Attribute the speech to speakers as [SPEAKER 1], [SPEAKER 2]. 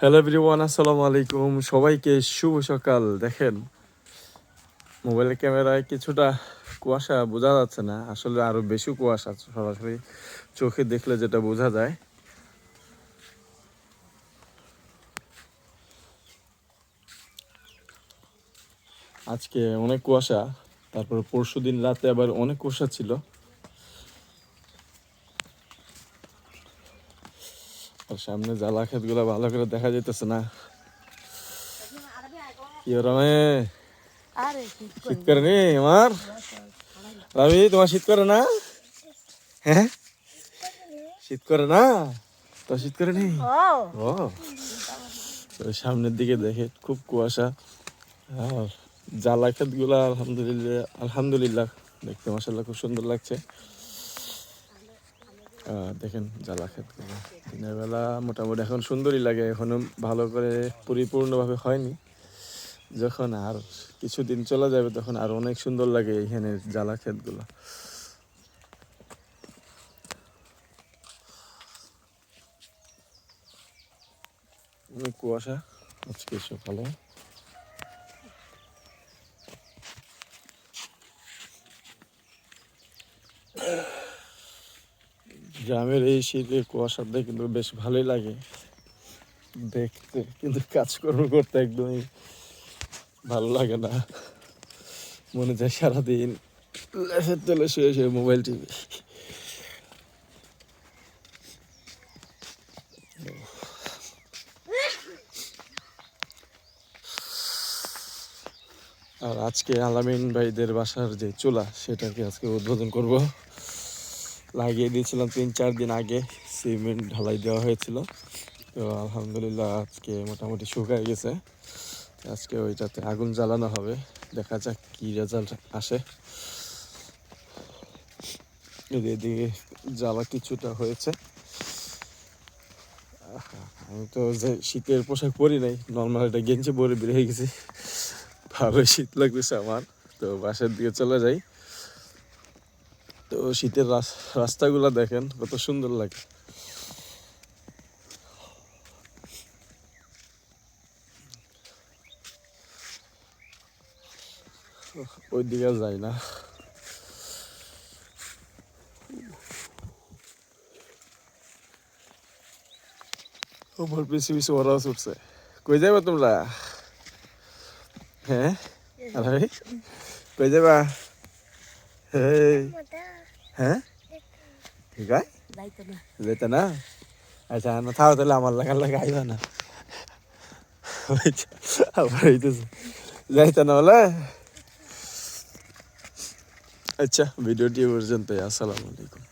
[SPEAKER 1] Hello everyone আসসালামু আলাইকুম। সবাইকে শুভ সকাল। দেখেন মোবাইলের ক্যামেরায় কিছুটা কুয়াশা বোঝা যাচ্ছে না। আসলে আরও বেশি কুয়াশা সরাসরি চোখে দেখলে যেটা বোঝা যায়। আজকে অনেক কুয়াশা, তারপর পরশু দিন রাতে আবার অনেক কুয়াশা ছিল। আর সামনে জ্বালা ক্ষেতগুলো ভালো করে দেখা যেতেছে না। রমে
[SPEAKER 2] শীত
[SPEAKER 1] করে নি আমার? রবি তোমার শীত করে না? হ্যাঁ? শীত করে না? তো শীত করে নি?
[SPEAKER 2] ও।
[SPEAKER 1] সামনের দিকে দেখে খুব কুয়াশা। আর জ্বালা ক্ষেতগুলো আলহামদুলিল্লাহ আলহামদুলিল্লাহ। দেখতে মাসাল্লাহ খুব সুন্দর লাগছে। দেখেন জ্বালা ক্ষেতগুলো দিনের বেলা মোটামুটি এখন সুন্দরই লাগে, এখনও ভালো করে পরিপূর্ণভাবে হয়নি। যখন আর কিছুদিন চলে যাবে তখন আর অনেক সুন্দর লাগে এখানে জ্বালা ক্ষেতগুলো অনেক কুয়াশা আজকে সকালে। গ্রামের এই শীতের কুয়াশাটা কিন্তু বেশ ভালোই লাগে। দেখতে কিন্তু কাজকর্ম করতে একদমই ভালো লাগে না। মনে যায় সারাদিন লেফের তলে শুয়ে শুয়ে মোবাইল টিভি। আর আজকে আলামিন ভাইদের বাসার যে চুলা, সেটাকে আজকে উদ্বোধন করব। লাগিয়ে দিয়েছিলাম তিন চার দিন আগে। সিমেন্ট ঢালাই দেওয়া হয়েছিল। তো আলহামদুলিল্লাহ আজকে মোটামুটি শুকায় গেছে। আজকে ওইটাতে আগুন জ্বালানো হবে। দেখা যাক কি রেজাল্ট আসে। এদিকে জ্বালা কিছুটা হয়েছে। আমি তো যে শীতের পোশাক পরি নাই নর্মাল একটা গেঞ্জি পরে বের হয়ে গেছি। ভালো শীত লাগতেছে আমার। তো বাসার দিকে চলে যাই। তো শীতের রাস- রাস্তাগুলো দেখেন কত সুন্দর লাগে। ওই দিকে যাই না। ওপর পিছু পিছু ওরাও ছুটছে কই যাবে তোমরা? হ্যাঁ? আরে? কই যাবা হেই। হ্যাঁ? ঠিক আছে?
[SPEAKER 2] যাইতো না।
[SPEAKER 1] আচ্ছা না, থাও তাহলে আমার লাগা লাগা, আইবা না। আবার হইতেছে। যাইতে না বলে? আচ্ছা ভিডিওটি পর্যন্ত আসসালামু আলাইকুম।